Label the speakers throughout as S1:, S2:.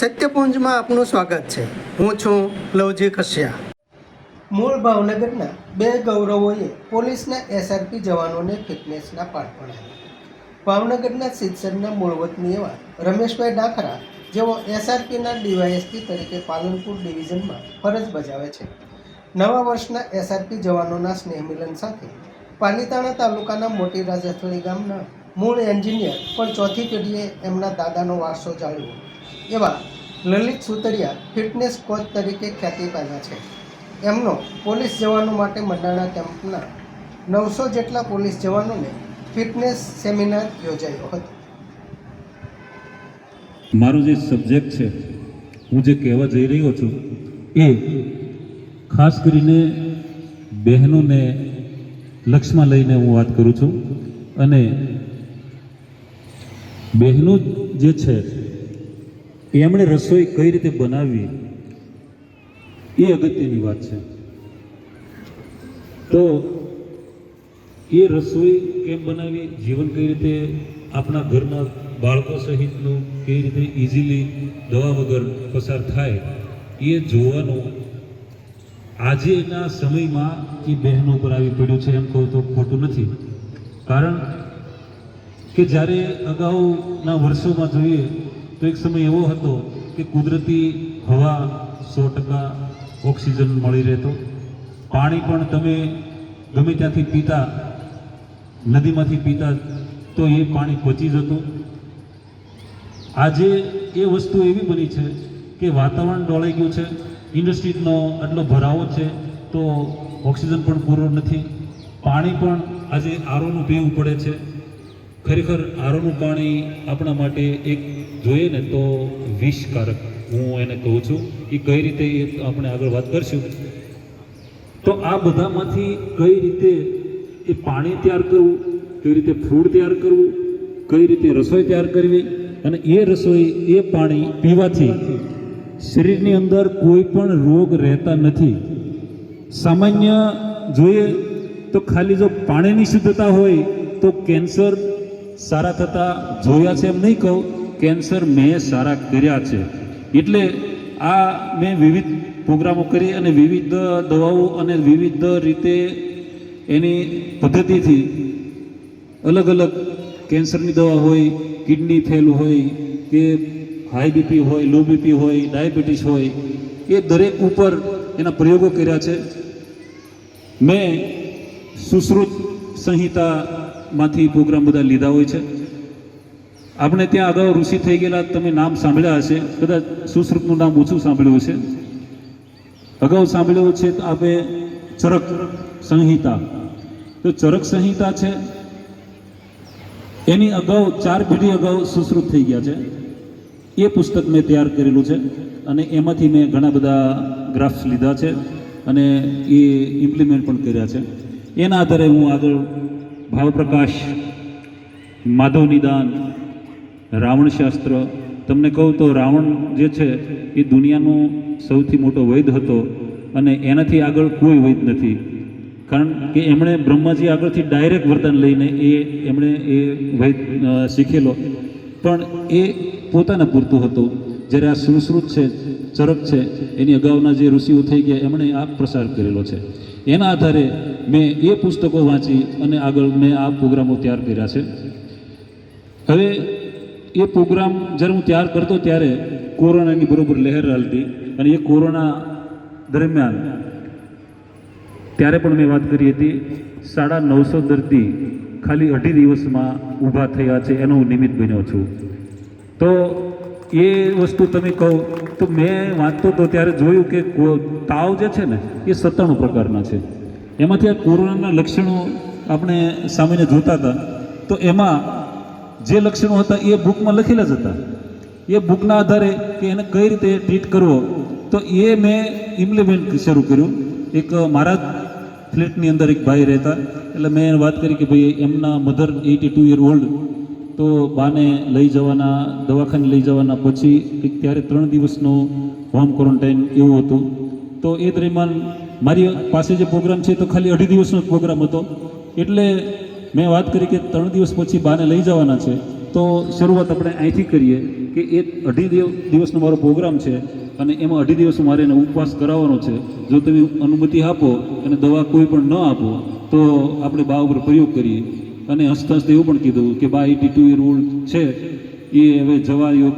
S1: સત્યપુંજમાં આપનું સ્વાગત છે. હું છું લવજી કશ્યા. મૂળ ભાવનગરના બે ગૌરવોએ પોલીસના એસઆરપી જવાનોને ફિટનેસના પાઠ ભણાવ્યા. ભાવનગરના સિદ્ધસરના મૂળવતની એવા રમેશભાઈ ડાખરા, જેઓ એસઆરપીના ડીવાયએસપી તરીકે પાલનપુર ડિવિઝનમાં ફરજ બજાવે છે. નવા વર્ષના એસઆરપી જવાનોના સ્નેહ મિલન સાથે પાલીતાણા તાલુકાના મોટી રાજસ્થળી ગામના મૂળ એન્જિનિયર પણ ચોથી પેઢીએ એમના દાદાનો વારસો જાળવ્યો. એવા લલિત સુતરિયા ફિટનેસ કોચ તરીકે ખ્યાતિ પામ્યા છે. એમનો પોલીસ જવાનો માટે મંડાણા કેમ્પના નવસો જેટલા પોલીસ જવાનોને ફિટનેસ સેમિનાર યોજાયો હતો.
S2: મારો જે સબ્જેક્ટ છે, હું જે કહેવા જઈ રહ્યો છું, એ ખાસ કરીને બહેનોને લક્ષમાં લઈને હું વાત કરું છું અને બહેનો જે છે એમણે રસોઈ કઈ રીતે બનાવવી, એ અગત્યની વાત છે. તો એ રસોઈ કેમ બનાવી, જીવન કઈ રીતે આપણા ઘરના બાળકો સહિતનું કઈ રીતે ઇઝીલી દવા વગર પસાર થાય, એ જોવાનું આજેના સમયમાં એ બહેનો પર આવી પડ્યું છે એમ કહું તો ખોટું નથી. કારણ કે જ્યારે અગાઉના વર્ષોમાં જોઈએ તો એક સમય એવો હતો કે કુદરતી હવા સો ટકા ઓક્સિજન મળી રહેતો. પાણી પણ તમે ગમે ત્યાંથી પીતા, નદીમાંથી પીતા, તો એ પાણી પચી જતું. આજે એ વસ્તુ એવી બની છે કે વાતાવરણ ડોળાઈ ગયું છે, ઇન્ડસ્ટ્રીનો આટલો ભરાવો છે, તો ઓક્સિજન પણ પૂરો નથી. પાણી પણ આજે આરોનું પીવું પડે છે. ખરેખર આરોનું પાણી આપણા માટે એક જોઈએ ને તો વિષકારક. હું એને કહું છું એ કઈ રીતે એ આપણે આગળ વાત કરશું. તો આ બધામાંથી કઈ રીતે એ પાણી તૈયાર કરવું, કઈ રીતે ફૂડ તૈયાર કરવું, કઈ રીતે રસોઈ તૈયાર કરવી અને એ રસોઈ, એ પાણી પીવાથી શરીરની અંદર કોઈ પણ રોગ રહેતા નથી. સામાન્ય જોઈએ તો ખાલી જો પાણીની શુદ્ધતા હોય તો કેન્સર સારા થતા જોયા છે એમ નહીં કહું. કેન્સર મેં સારા કર્યા છે. એટલે આ મેં વિવિધ પ્રોગ્રામો કરી અને વિવિધ દવાઓ અને વિવિધ રીતે એની પદ્ધતિથી અલગ અલગ કેન્સરની દવા હોય, કિડની ફેલ હોય, કે હાઈ બીપી હોય, લો બીપી હોય, ડાયાબિટીસ હોય, એ દરેક ઉપર એના પ્રયોગો કર્યા છે. મેં સુશ્રુત સંહિતામાંથી પ્રોગ્રામ બધા લીધા હોય છે. આપણે ત્યાં અગાઉ ઋષિ થઈ ગયેલા, તમે નામ સાંભળ્યા હશે. કદાચ સુશ્રુતનું નામ ઓછું સાંભળ્યું હશે. અગાઉ સાંભળ્યું છે તો આપણે ચરક સંહિતા. તો ચરક સંહિતા છે, એની અગાઉ ચાર પેઢી અગાઉ સુશ્રુત થઈ ગયા છે. એ પુસ્તક મેં તૈયાર કરેલું છે અને એમાંથી મેં ઘણા બધા ગ્રાફ્સ લીધા છે અને એ ઇમ્પ્લિમેન્ટ પણ કર્યા છે. એના આધારે હું આગળ ભાવપ્રકાશ, માધવ નિદાન રાવણ શાસ્ત્ર. તમને કહું તો રાવણ જે છે, એ દુનિયાનો સૌથી મોટો વૈદ હતો અને એનાથી આગળ કોઈ વૈદ નથી. કારણ કે એમણે બ્રહ્માજી આગળથી ડાયરેક્ટ વર્તન લઈને એ એમણે એ વૈદ શીખેલો. પણ એ પોતાના પૂરતું હતું. જ્યારે આ સુશ્રુત છે, ચરક છે, એની અગાઉના જે ઋષિઓ થઈ ગયા, એમણે આ પ્રસાર કરેલો છે. એના આધારે મેં એ પુસ્તકો વાંચી અને આગળ મેં આ પ્રોગ્રામો તૈયાર કર્યા છે. હવે એ પ્રોગ્રામ જ્યારે હું તૈયાર કરતો ત્યારે કોરોનાની બરોબર લહેર હાલતી અને એ કોરોના દરમિયાન ત્યારે પણ મેં વાત કરી હતી, સાડા નવસો દર્દી ખાલી અઢી દિવસમાં ઊભા થયા છે એનો હું નિમિત્ત બન્યો છું. તો એ વસ્તુ તમે કહો, તો મેં વાંચતો તો ત્યારે જોયું કો- તાવ જે છે ને, એ સત્તાણું પ્રકારના છે. એમાંથી આ કોરોનાના લક્ષણો આપણે સામાન્ય જોતા હતા. તો એમાં જે લક્ષણો હતા એ બુકમાં લખેલા જ હતા. એ બુકના આધારે કે એને કઈ રીતે ટ્રીટ કરવો, તો એ મેં ઇમ્પ્લિમેન્ટ શરૂ કર્યું. એક મારા ફ્લેટની અંદર એક ભાઈ રહેતા, એટલે મેં એને વાત કરી કે ભાઈ, એમના mother eighty two year old તો બાને લઈ જવાના, દવાખાને લઈ જવાના, પછી એક ત્યારે ત્રણ દિવસનો હોમ ક્વોરન્ટાઇન એવું હતું. તો એ દરમિયાન મારી પાસે જે પ્રોગ્રામ છે તો ખાલી અઢી દિવસનો જ પ્રોગ્રામ હતો. એટલે મેં વાત કરી કે ત્રણ દિવસ પછી બાને લઈ જવાના છે. તો શરૂઆત આપણે અહીંથી કરીએ કે એ અઢી દિવ- દિવસનો મારો પ્રોગ્રામ છે અને એમાં અઢી દિવસ મારે એને ઉપવાસ કરાવવાનો છે. જો તમે અનુમતિ આપો અને દવા કોઈ પણ ન આપો, તો આપણે બા ઉપર પ્રયોગ કરીએ. અને હસતા હસતા એવું પણ કીધું કે બા એટી ટુ યર ઓલ્ડ છે. એ હવે જવા યોગ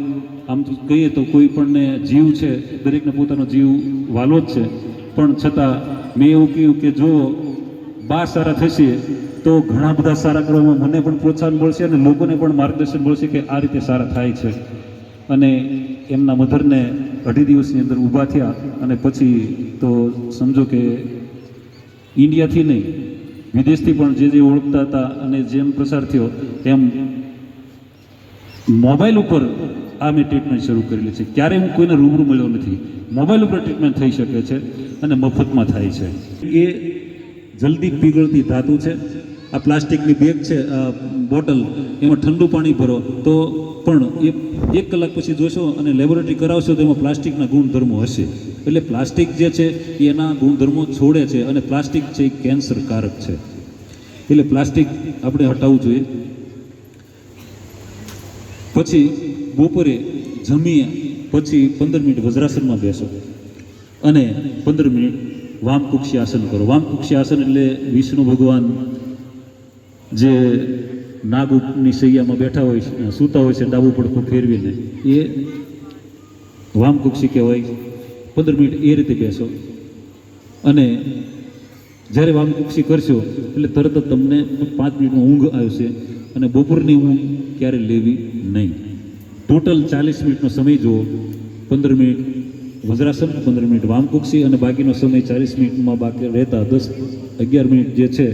S2: આમ કહીએ તો કોઈ પણને જીવ છે, દરેકને પોતાનો જીવ વાલો જ છે. પણ છતાં મેં એવું કહ્યું કે જો બા સારા થશે તો ઘણા બધા સારા કરવામાં મને પણ પ્રોત્સાહન મળશે અને લોકોને પણ માર્ગદર્શન મળશે કે આ રીતે સારા થાય છે. અને એમના મધરને અઢી દિવસની અંદર ઊભા થયા અને પછી તો સમજો કે ઇન્ડિયાથી નહીં, વિદેશથી પણ જે જે ઓળખતા હતા અને જેમ પ્રસાર થયો તેમ મોબાઈલ ઉપર આ મેં ટ્રીટમેન્ટ શરૂ કરેલી છે. ક્યારે હું કોઈને રૂબરૂ મળ્યો નથી. મોબાઈલ ઉપર ટ્રીટમેન્ટ થઈ શકે છે અને મફતમાં થાય છે. એ જલ્દી પીગળતી ધાતુ છે. આ પ્લાસ્ટિકની બેગ છે બોટલ, એમાં ઠંડુ પાણી ભરો. તો પણ એ એક કલાક પછી જોશો અને લેબોરેટરી કરાવશો તો એમાં પ્લાસ્ટિકના ગુણધર્મો હશે. એટલે પ્લાસ્ટિક જે છે, એ એના ગુણધર્મો છોડે છે અને પ્લાસ્ટિક છે એ કેન્સરકારક છે. એટલે પ્લાસ્ટિક આપણે હટાવવું જોઈએ. પછી બપોરે જમી પછી પંદર મિનિટ વજ્રાસનમાં બેસો. અને પંદર મિનિટ વામકુક્ષી આસન કરો. વામકુક્ષી આસન એટલે વિષ્ણુ ભગવાન જે નાગની સૈયામાં બેઠા હોય છે સૂતા હોય છે, ડાબું પડખું ફેરવીને એ વામકુક્ષી કહેવાય પંદર મિનિટ એ રીતે બેસો. અને જ્યારે વામકુક્ષી કરશો, એટલે તરત જ તમને પાંચ મિનિટમાં ઊંઘ આવશે અને બપોરની ઊંઘ ક્યારે લેવી નહીં. ટોટલ ચાલીસ મિનિટનો સમય જુઓ, પંદર મિનિટ વજ્રાસન પંદર મિનિટ. વામકુક્ષી અને બાકીનો સમય ચાલીસ મિનિટમાં બાકી રહેતા દસ અગિયાર મિનિટ જે છે,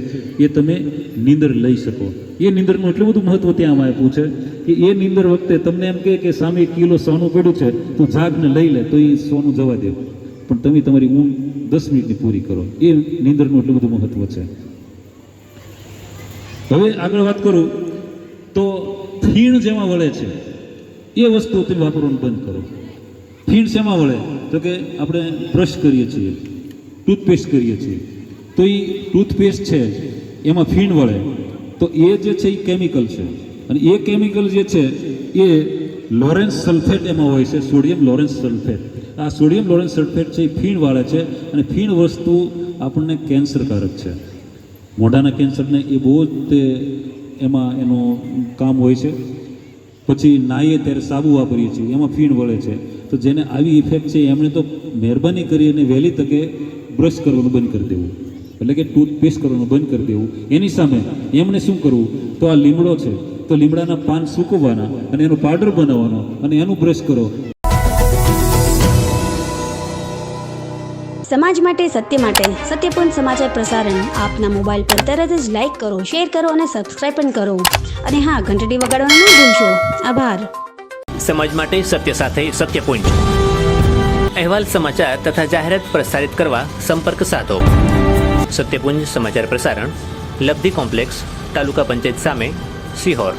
S2: એ તમે નીંદર લઈ શકો. એ નીંદરનું એટલું બધું મહત્વ ત્યાં આપ્યું છે કે એ નીંદર વખતે તમને એમ કહે કે સામે એક કિલો સોનું પડ્યું છે, તું જાગને લઈ લે, તો એ સોનું જવા દે. પણ તમે તમારી ઊંઘ દસ મિનિટની પૂરી કરો. એ નીંદરનું એટલું બધું મહત્વ છે. હવે આગળ વાત કરું, તો ફીણ જેમાં વળે છે. એ વસ્તુ તમે વાપરવાનું બંધ કરો. ફીણ શેમાં વળે? તો કે આપણે બ્રશ કરીએ છીએ, ટૂથપેસ્ટ કરીએ છીએ. તો એ ટૂથપેસ્ટ છે, એમાં ફીણ વળે. તો એ જે છે એ કેમિકલ છે. અને એ કેમિકલ જે છે, એ લોરેન્સ સલ્ફેટ એમાં હોય છે, સોડિયમ લોરેન્સ સલ્ફેટ. આ સોડિયમ લોરેન્સ સલ્ફેટ છે એ ફીણ વાળે છે અને ફીણ વસ્તુ આપણને કેન્સરકારક છે. મોઢાના કેન્સરને એ બહુ જ તે એમાં એનું કામ હોય છે. પછી નાહીએ ત્યારે સાબુ વાપરીએ છીએ, એમાં ફીણ વળે છે. તો જેને આવી ઇફેક્ટ છે, એમણે તો મહેરબાની કરીને વહેલી તકે બ્રશ કરવાનું બંધ કરી દેવું. એટલે કે ટૂથપેસ્ટ કરવાનું બંધ કરી દેવું. એની સામે એમણે શું કરવું? તો આ લીમડો છે, તો લીમડાના પાન સૂકવવાના અને એનો પાવડર બનાવવાનો અને એનું બ્રશ કરો.
S3: સમાજ માટે, સત્ય માટે, સત્યપૂર્ણ સમાચાર પ્રસારણ આપના મોબાઈલ પર તરત જ લાઈક કરો, શેર કરો અને સબસ્ક્રાઈબ પણ કરો. અને હા, ઘંટડી વગાડવાનું ન ભૂલશો. આભાર.
S4: સમાજ માટે સત્ય સાથે સત્ય પોઈન્ટ. અહેવાલ સમાચાર તથા જાહેરાત પ્રસારિત કરવા સંપર્ક સાધો. સત્યપુંજ સમાચાર પ્રસારણ, લબ્ધિ કોમ્પ્લેક્સ, તાલુકા પંચાયત સામે, સિહોર.